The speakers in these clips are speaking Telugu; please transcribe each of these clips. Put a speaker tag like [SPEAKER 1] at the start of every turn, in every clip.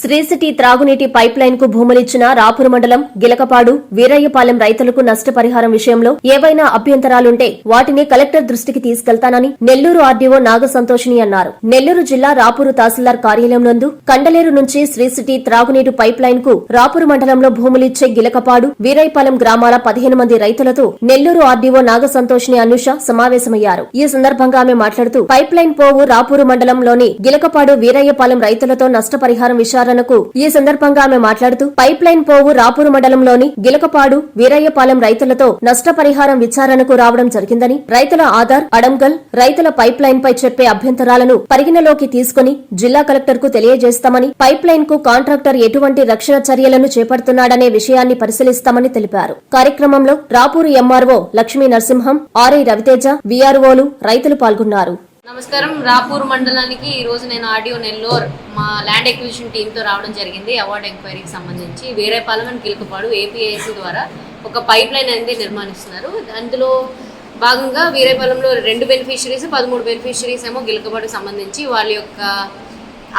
[SPEAKER 1] శ్రీసిటీ త్రాగునీటి పైప్ లైన్కు భూములిచ్చిన రాపూర్ మండలం గిలకపాడు వీరయ్యపాలెం రైతులకు నష్టపరిహారం విషయంలో ఏవైనా అభ్యంతరాలుంటే వాటిని కలెక్టర్ దృష్టికి తీసుకెళ్తానని నెల్లూరు ఆర్డీఓ నాగసంతోషిని అన్నారు. నెల్లూరు జిల్లా రాపూరు తహసీల్దార్ కార్యాలయం నందు కండలేరు నుంచి శ్రీసిటీ త్రాగునీటి పైప్ లైన్కు రాపూరు మండలంలో భూములిచ్చే గిలకపాడు వీరయ్యపాలెం గ్రామాల పదిహేను మంది రైతులతో నెల్లూరు ఆర్డీఓ నాగసంతోషిని అనుష సమావేశమయ్యారు. ఈ సందర్భంగా ఆమె మాట్లాడుతూ పైప్ లైన్ పోవు రాపూరు మండలంలోని గిలకపాడు వీరయ్యపాలెం రైతులతో నష్టపరిహారం విచారణకు ఈ సందర్భంగా ఆమె మాట్లాడుతూ పైప్ లైన్ పోవు రాపూరు మండలంలోని గిలకపాడు వీరయ్యపాలెం రైతులతో నష్టపరిహారం విచారణకు రావడం జరిగిందని రైతుల ఆధార్ అడంగల్ రైతుల పైప్ లైన్ పై చెప్పే అభ్యంతరాలను పరిగణలోకి తీసుకుని జిల్లా కలెక్టర్కు తెలియజేస్తామని పైప్ లైన్కు కాంట్రాక్టర్ ఎటువంటి రక్షణ చర్యలను చేపడుతున్నాడనే విషయాన్ని పరిశీలిస్తామని తెలిపారు. కార్యక్రమంలో రాపూరు ఎంఆర్ఓ లక్ష్మీ నరసింహం ఆర్ఐ రవితేజ వీఆర్ఓలు రైతులు పాల్గొన్నారు.
[SPEAKER 2] నమస్కారం. రాపూర్ మండలానికి ఈ రోజు నేను ఆడియో నెల్లూరు మా ల్యాండ్ ఎక్విజిషన్ టీంతో రావడం జరిగింది. అవార్డ్ ఎంక్వైరీకి సంబంధించి వేరే పార్లమెంట్ గిలుకపాడు ఏపీఐసి ద్వారా ఒక పైప్ లైన్ అనేది నిర్మాణిస్తున్నారు. అందులో భాగంగా వీరేపాలెంలో రెండు బెనిఫిషరీస్ పదమూడు బెనిఫిషరీస్ ఏమో గిలుకపాడుకు సంబంధించి వాళ్ళ యొక్క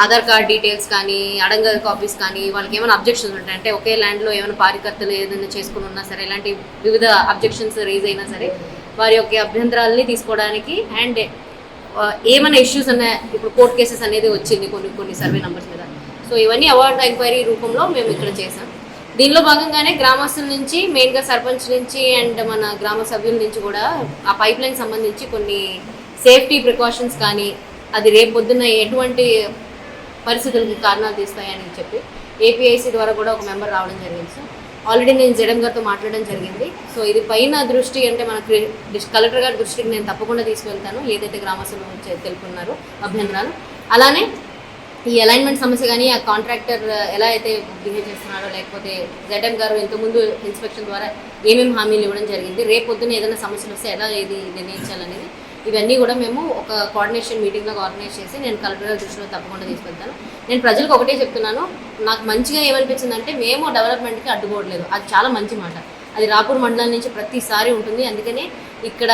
[SPEAKER 2] ఆధార్ కార్డ్ డీటెయిల్స్ కానీ అడంగల్ కాపీస్ కానీ వాళ్ళకి ఏమైనా అబ్జెక్షన్స్ ఉంటాయి. అంటే ఒకే ల్యాండ్లో ఏమైనా పారికర్తలు ఏదైనా చేసుకుని ఉన్నా సరే ఇలాంటి వివిధ అబ్జెక్షన్స్ రేజ్ అయినా సరే వారి యొక్క అభ్యంతరాలని తీసుకోవడానికి అండ్ ఏమైనా ఇష్యూస్ ఉన్నాయి ఇప్పుడు కోర్ట్ కేసెస్ అనేది వచ్చింది కొన్ని కొన్ని సర్వే నంబర్స్ మీద. సో ఇవన్నీ అవార్డ్ ఎంక్వైరీ రూపంలో మేము ఇక్కడ చేసాం దీనిలో భాగంగానే గ్రామస్తుల నుంచి మెయిన్గా సర్పంచ్ నుంచి అండ్ మన గ్రామ సభ్యుల నుంచి కూడా ఆ పైప్ లైన్ సంబంధించి కొన్ని సేఫ్టీ ప్రికాషన్స్ కానీ అది రేపు పొద్దున్న ఎటువంటి పరిస్థితులకు కారణాలు తీస్తాయని చెప్పి ఏపీఐసి ద్వారా కూడా ఒక మెంబర్ రావడం జరిగింది సార్ ఆల్రెడీ నేను జడం గారితో మాట్లాడడం జరిగింది. సో ఇది పైన దృష్టి అంటే మన కలెక్టర్ గారి దృష్టికి నేను తప్పకుండా తీసుకెళ్తాను. ఏదైతే గ్రామస్తులు తెలుపుకున్నారో తెలుపున్నారో అభ్యంతరాలు అలానే ఈ అలైన్మెంట్ సమస్య కానీ ఆ కాంట్రాక్టర్ ఎలా అయితే బిహేవ్ చేస్తున్నారో లేకపోతే జడ్ఎం గారు ఇంతకుముందు ఇన్స్పెక్షన్ ద్వారా ఏమేమి హామీలు ఇవ్వడం జరిగింది రేపు పొద్దున్న ఏదైనా సమస్యలు వస్తే ఎలా ఇది నిర్ణయించాలనేది ఇవన్నీ కూడా మేము ఒక కోఆర్డినేషన్ మీటింగ్లో ఆర్గనైజ్ చేసి నేను కలెక్టర్ దృష్టిలో తప్పకుండా తీసుకెళ్తాను నేను ప్రజలకు ఒకటే చెప్తున్నాను నాకు మంచిగా ఏమనిపించిందంటే మేము డెవలప్మెంట్కి అడ్డుకోవట్లేదు. అది చాలా మంచి మాట. అది రాపూర్ మండలం నుంచి ప్రతిసారి ఉంటుంది. అందుకనే ఇక్కడ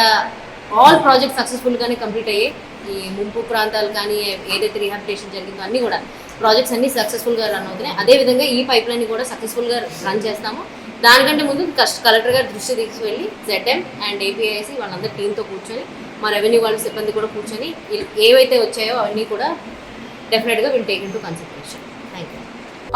[SPEAKER 2] ఆల్ ప్రాజెక్ట్ సక్సెస్ఫుల్గానే కంప్లీట్ అయ్యాయి ఈ ముంపు ప్రాంతాలు కానీ ఏదైతే రీహాబిటేషన్ జరిగిందో అన్నీ కూడా ప్రాజెక్ట్స్ అన్నీ సక్సెస్ఫుల్గా రన్ అవుతున్నాయి. అదేవిధంగా ఈ పైప్ లైన్ కూడా సక్సెస్ఫుల్గా రన్ చేస్తాము. దానికంటే ముందు కష్ట కలెక్టర్ గారి దృష్టి తీసుకువెళ్ళి జెడ్ఎం అండ్ ఏపీఐసి వాళ్ళందరూ టీంతో కూర్చొని మా రెవెన్యూ వాళ్ళ సిబ్బంది కూడా కూర్చొని ఏవైతే వచ్చాయో అవన్నీ కూడా డెఫినెట్గా will take into consideration thank you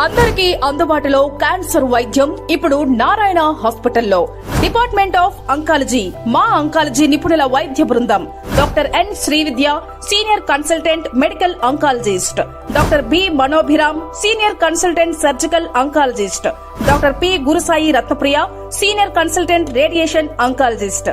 [SPEAKER 3] అందరికీ అందుబాటులో క్యాన్సర్ వైద్యం ఇప్పుడు నారాయణ హాస్పిటల్లో. డిపార్ట్మెంట్ ఆఫ్ అంకాలజీ మా అంకాలజీ నిపుణుల వైద్య బృందం. Doctor N Srividya senior consultant medical oncologist. Doctor B Manobhiram senior consultant surgical oncologist. Doctor P Gurusai Ratnapriya senior consultant radiation oncologist.